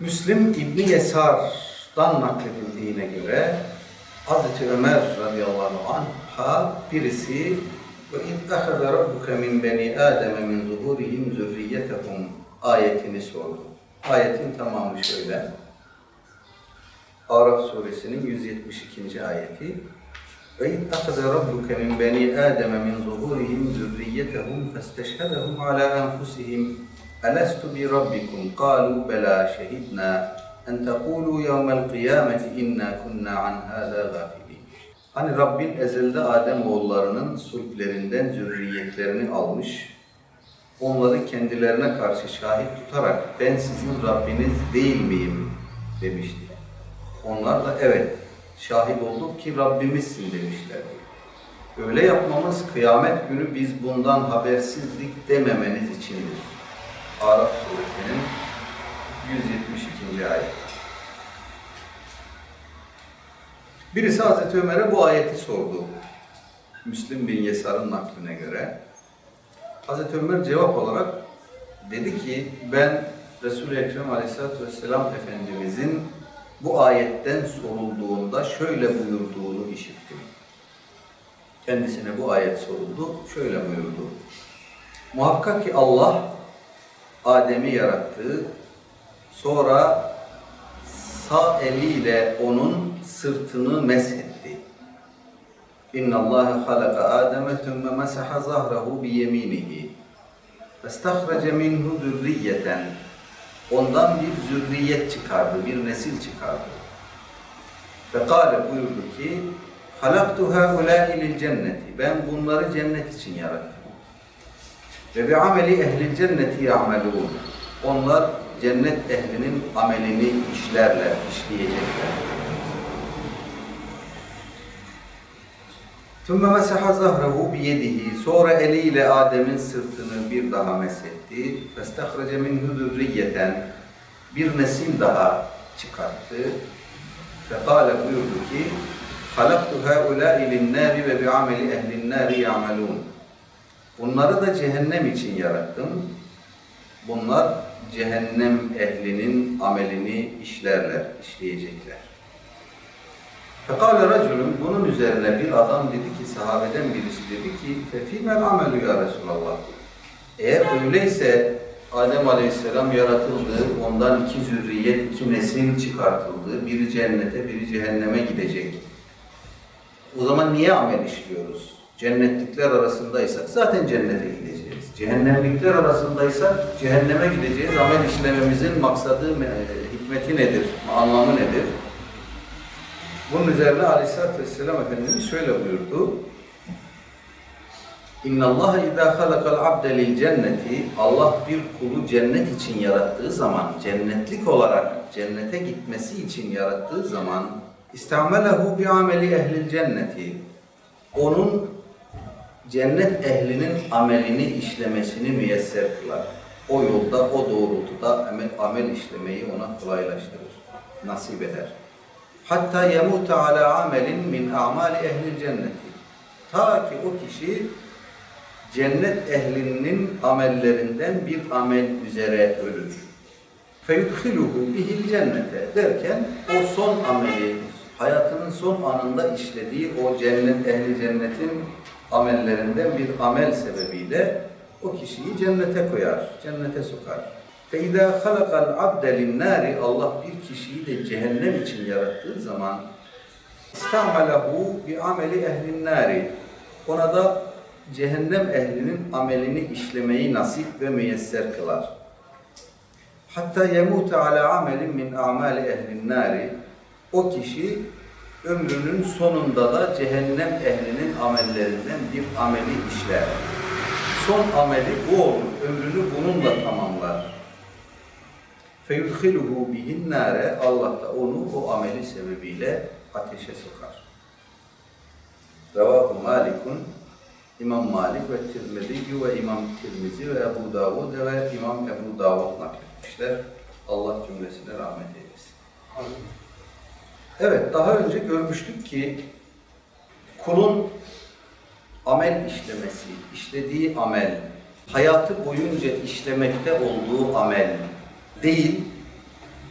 Müslim İbni Yesar'dan nakledildiğine göre Hazreti Ömer radıyallahu anh'a birisi ve ahada rabbuke min beni ademe min zuhurihim zürriyetehum ayetini sordu. Ayetin tamamı şöyle. Araf suresinin 172. ayeti. Ve in ahada rabbuke min beni ademe min zuhurihim zürriyetehum festeşhedehum ala enfusihim Elestu bi rabbikum qalu bela şehidna en tekulu yevmel kıyameti inna kunna an hâzâ. Hani Rabbin ezelde Adem oğullarının sulplerinden zürriyetlerini almış, onları kendilerine karşı şahit tutarak ben sizin Rabbiniz değil miyim demişti. Onlar da evet şahit olduk ki Rabbimizsin demişler. Öyle yapmamız kıyamet günü biz bundan habersizlik dememeniz içindir. Araf suresinin 172. ayet. Birisi Hazreti Ömer'e bu ayeti sordu. Müslim bin Yesar'ın nakline göre. Hazreti Ömer cevap olarak dedi ki ben Resul-i Ekrem Aleyhisselatü Vesselam Efendimizin bu ayetten sorulduğunda şöyle buyurduğunu işittim. Kendisine bu ayet soruldu, şöyle buyurdu. Muhakkak ki Allah Adem'i yarattı, sonra sağ eliyle onun sırtını meshetti. İnna Allah halaka Adem'e thumma masaha zahrahu bi yeminihi. Festakhraca minhu zürriyeten. Ondan bir zürriyet çıkardı, bir nesil çıkardı. Fekale buyurdu ki, halaktu haulâi lil cenneti. Ben bunları cennet için yarattım. Ve bi ameli ehlil cenneti ya'melûn. Onlar cennet ehlinin amelini işlerler, işleyecekler. Tümme mesaha zahrehu biyedihi. Sonra eliyle Adem'in sırtını bir daha mesetti. Festahrece minhü zürriyeten. Bir nesil daha çıkarttı. Ve Fekale buyurdu ki, Halaktu haulâ ilinnâri ve bi'ameli ehlinnâri ya'melûn. Bunları da cehennem için yarattım. Bunlar cehennem ehlinin amelini işlerler, işleyecekler. Fekale raculun bunun üzerine bir adam dedi ki sahabeden birisi dedi ki fefimel amelü ya Resulallah. Eğer öyleyse Adem Aleyhisselam yaratıldı, ondan iki zürriyet, iki nesil çıkartıldı, biri cennete, biri cehenneme gidecek. O zaman niye amel işliyoruz? Cennetlikler arasındaysak zaten cennete gideceğiz. Cehennemlikler arasındaysak cehenneme gideceğiz. Amel işlememizin maksadı, e, hikmeti nedir, anlamı nedir? Bunun üzerine Aleyhisselatü Vesselam Efendimiz şöyle buyurdu. İnna Allah izâ halakal abde lil cenneti Allah bir kulu cennet için yarattığı zaman, cennetlik olarak cennete gitmesi için yarattığı zaman istamelehu bi ameli ehlil cenneti onun cennet ehlinin amelini işlemesini müyesser kılar. O yolda, o doğrultuda amel, amel işlemeyi ona kolaylaştırır, nasip eder. Hatta yemuta ala amelin min amali ehlil cenneti. Ta ki o kişi cennet ehlinin amellerinden bir amel üzere ölür. Feyudhiluhu bihil cennete derken o son ameli, hayatının son anında işlediği o cennet ehli cennetin amellerinden bir amel sebebiyle o kişiyi cennete koyar, cennete sokar. فَاِذَا خَلَقَ الْعَبْدَ لِلنَّارِ Allah bir kişiyi de cehennem için yarattığı zaman اِسْتَعْمَلَهُ بِعَمَلِ اَهْلِ النَّارِ Ona da cehennem ehlinin amelini işlemeyi nasip ve müyesser kılar. Hatta yemute ala amelin min amali ehlin nari o kişi ömrünün sonunda da cehennem ehlinin amellerinden bir ameli işler. Son ameli bu olur. Ömrünü bununla tamamlar. Feyudhiluhu bihin nare Allah da onu o ameli sebebiyle ateşe sokar. Revahu Malikun İmam Malik ve Tirmizi ve İmam Tirmizi ve Ebu Davud ve İmam Ebu Davud nakletmişler. Allah cümlesine rahmet eylesin. Evet, daha önce görmüştük ki kulun amel işlemesi, işlediği amel, hayatı boyunca işlemekte olduğu amel değil,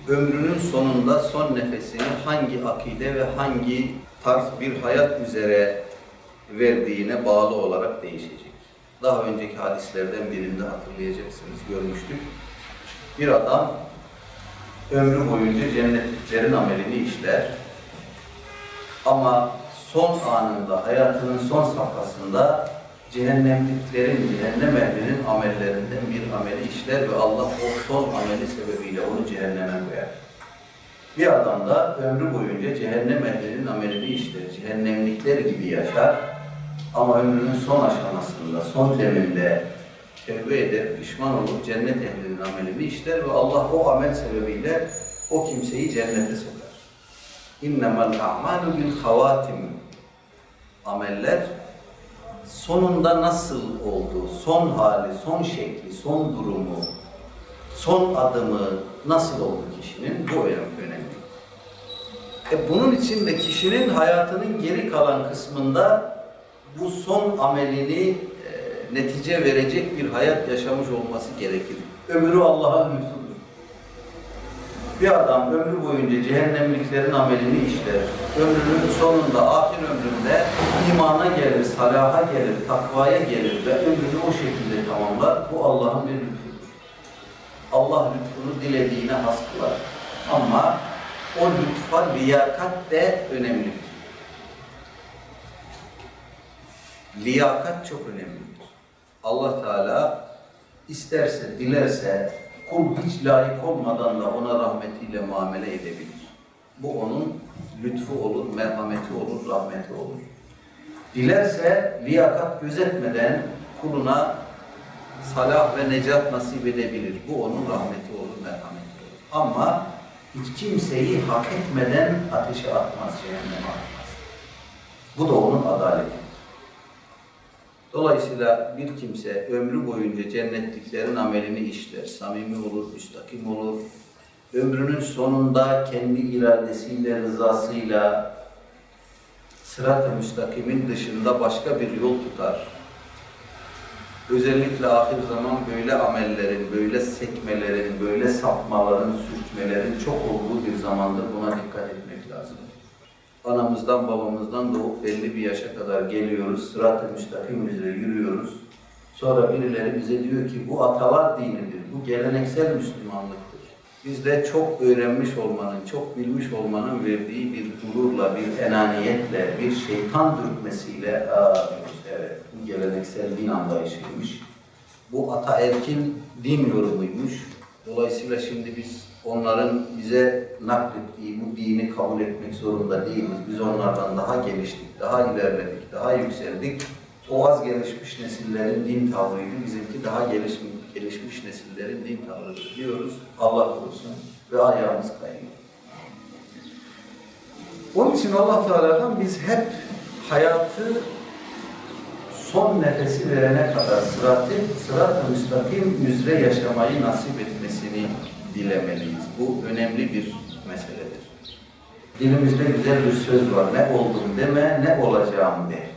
ömrünün sonunda son nefesini hangi akide ve hangi tarz bir hayat üzere verdiğine bağlı olarak değişecek. Daha önceki hadislerden birinde hatırlayacaksınız, görmüştük. Bir adam ömrü boyunca cennetliklerin amelini işler. Ama son anında, hayatının son safhasında cehennemliklerin, cehennem ehlinin amellerinden bir ameli işler ve Allah o son ameli sebebiyle onu cehenneme koyar. Bir adam da ömrü boyunca cehennem ehlinin amelini işler, cehennemlikler gibi yaşar ama ömrünün son aşamasında, son deminde tevbe eder, pişman olur, cennet ehlinin amelini işler ve Allah o amel sebebiyle o kimseyi cennete sokar. İnnemel a'malu bil havatim. Ameller sonunda nasıl olduğu, son hali, son şekli, son durumu, son adımı nasıl oldu kişinin bu önemli. E bunun için de kişinin hayatının geri kalan kısmında bu son amelini netice verecek bir hayat yaşamış olması gerekir. Ömrü Allah'ın lütfudur. Bir adam ömrü boyunca cehennemliklerin amelini işler. Ömrünün sonunda, ahir ömründe imana gelir, salaha gelir, takvaya gelir ve ömrünü o şekilde tamamlar. Bu Allah'ın bir lütfudur. Allah lütfunu dilediğine has kılar. Ama o lütfa liyakat de önemlidir. Liyakat çok önemlidir. Allah Teala isterse, dilerse kul hiç layık olmadan da ona rahmetiyle muamele edebilir. Bu onun lütfu olur, merhameti olur, rahmeti olur. Dilerse liyakat gözetmeden kuluna salah ve necat nasip edebilir. Bu onun rahmeti olur, merhameti olur. Ama hiç kimseyi hak etmeden ateşe atmaz, cehenneme atmaz. Bu da onun adaleti. Dolayısıyla bir kimse ömrü boyunca cennetliklerin amelini işler, samimi olur, müstakim olur. Ömrünün sonunda kendi iradesiyle, rızasıyla sırat-ı müstakimin dışında başka bir yol tutar. Özellikle ahir zaman böyle amellerin, böyle sekmelerin, böyle sapmaların, sürtmelerin çok olduğu bir zamandır. Buna dikkat etmek lazım. Anamızdan babamızdan doğup belli bir yaşa kadar geliyoruz. Sırat-ı müstakim üzere yürüyoruz. Sonra birileri bize diyor ki bu atalar dinidir, bu geleneksel Müslümanlıktır. Biz de çok öğrenmiş olmanın, çok bilmiş olmanın verdiği bir gururla, bir enaniyetle, bir şeytan dürtmesiyle diyoruz, evet bu geleneksel din anlayışıymış. Bu ataerkil din yorumuymuş. Dolayısıyla şimdi biz onların bize naklettiği bu dini kabul etmek zorunda değiliz. Biz onlardan daha geliştik, daha ilerledik, daha yükseldik. O az gelişmiş nesillerin din tavrıydı. Bizimki daha gelişmiş, gelişmiş nesillerin din tavrıdır diyoruz. Allah korusun ve ayağımız kayıyor. Onun için Allah Teala'dan biz hep hayatı son nefesi verene kadar sırat-ı sırat müstakim üzere yaşamayı nasip etmesini dilemeliyiz. Bu önemli bir meseledir. Dilimizde güzel bir söz var. Ne oldum deme, ne olacağım de.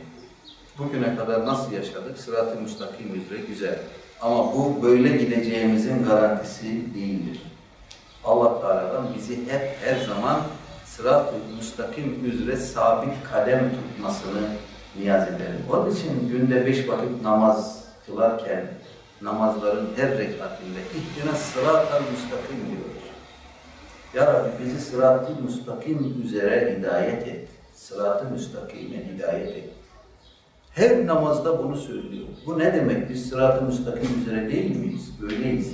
Bugüne kadar nasıl yaşadık? Sırat-ı müstakim üzere güzel. Ama bu böyle gideceğimizin garantisi değildir. Allah Teala'dan bizi hep her zaman sırat-ı müstakim üzere sabit kadem tutmasını niyaz edelim. Onun için günde beş vakit namaz kılarken namazların her rekatinde ihdine sırat-ı müstakim diyoruz. Ya Rabbi bizi sırat-ı müstakim üzere hidayet et. Sırat-ı müstakime hidayet et. Her namazda bunu söylüyor. Bu ne demek? Biz sırat-ı müstakim üzere değil miyiz? Öyleyiz.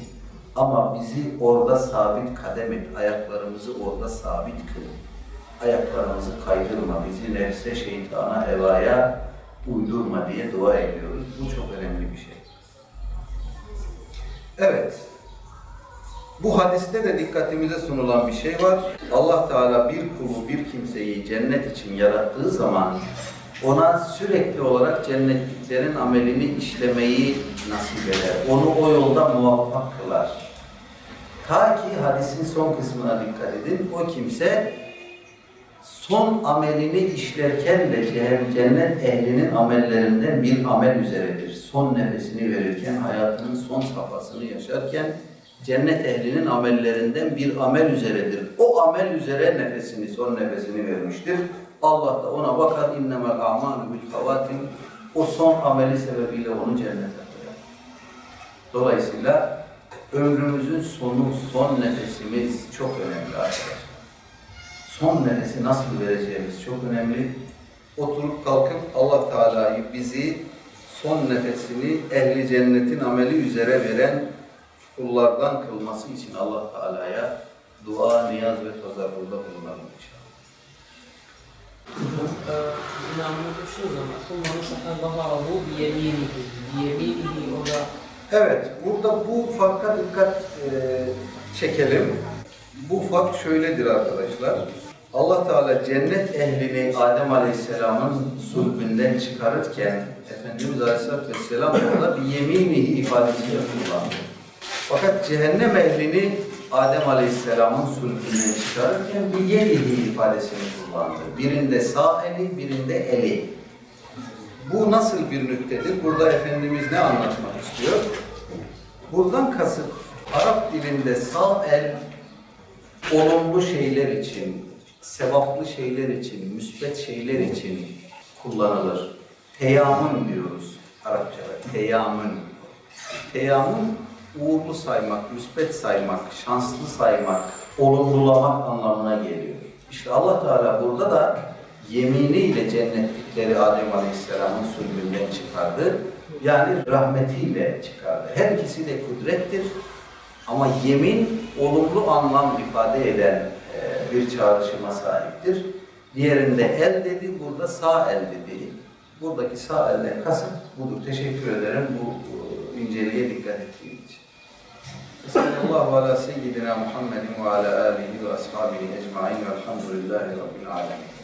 Ama bizi orada sabit kadem et. Ayaklarımızı orada sabit kıl. Ayaklarımızı kaydırma. Bizi nefse, şeytana, hevaya uydurma diye dua ediyoruz. Bu çok önemli bir şey. Evet. Bu hadiste de dikkatimize sunulan bir şey var. Allah Teala bir kulu, bir kimseyi cennet için yarattığı zaman ona sürekli olarak cennetliklerin amelini işlemeyi nasip eder. Onu o yolda muvaffak kılar. Ta ki hadisin son kısmına dikkat edin. O kimse son amelini işlerken de cennet ehlinin amellerinden bir amel üzeredir. Son nefesini verirken, hayatının son safhasını yaşarken cennet ehlinin amellerinden bir amel üzeredir. O amel üzere nefesini, son nefesini vermiştir. Allah da ona bakar innemel a'malu bil. O son ameli sebebiyle onu cennete koyar. Dolayısıyla ömrümüzün sonu, son nefesimiz çok önemli arkadaşlar Son nefesi nasıl vereceğimiz çok önemli. Oturup kalkıp Allah Teala'yı bizi son nefesini ehli cennetin ameli üzere veren kullardan kılması için Allah Teala'ya dua, niyaz ve tazarruda bulunalım inşallah. Yine anladık şu zaman. ثُمَّ مَسَحَ ظَهَرَهُ بِيَمِينِهِ بِيَمِينِهِ orada Evet, burada bu farka dikkat e, çekelim. Bu fark şöyledir arkadaşlar. Allah Teala cennet ehlini Adem Aleyhisselam'ın sulbünden çıkarırken Efendimiz Aleyhisselatü Vesselam orada bir yeminihi ifadesiyle kullandı. Fakat cehennem ehlini Adem Aleyhisselam'ın sulbünden çıkarırken bir yedihi ifadesini kullandı. Birinde sağ eli, birinde eli. Bu nasıl bir nüktedir? Burada Efendimiz ne anlatmak istiyor? Buradan kasıt Arap dilinde sağ el olumlu şeyler için, sevaplı şeyler için, müsbet şeyler için kullanılır. Teyamın diyoruz Arapçada. Teyamın. Teyamın uğurlu saymak, müsbet saymak, şanslı saymak, olumlulamak anlamına geliyor. İşte Allah Teala burada da yeminiyle cennetlikleri Adem Aleyhisselam'ın sülbünden çıkardı. Yani rahmetiyle çıkardı. Her ikisi de kudrettir. Ama yemin olumlu anlam ifade eden bir çağrışıma sahiptir. Diğerinde el dedi, burada sağ el dedi. Buradaki sağ elden kasıt budur. Teşekkür ederim bu e, inceliğe dikkat ettiğim için. Sallallahu ala seyyidina Muhammedin ve ala alihi ve ashabihi ecma'in velhamdülillahi rabbil alemin.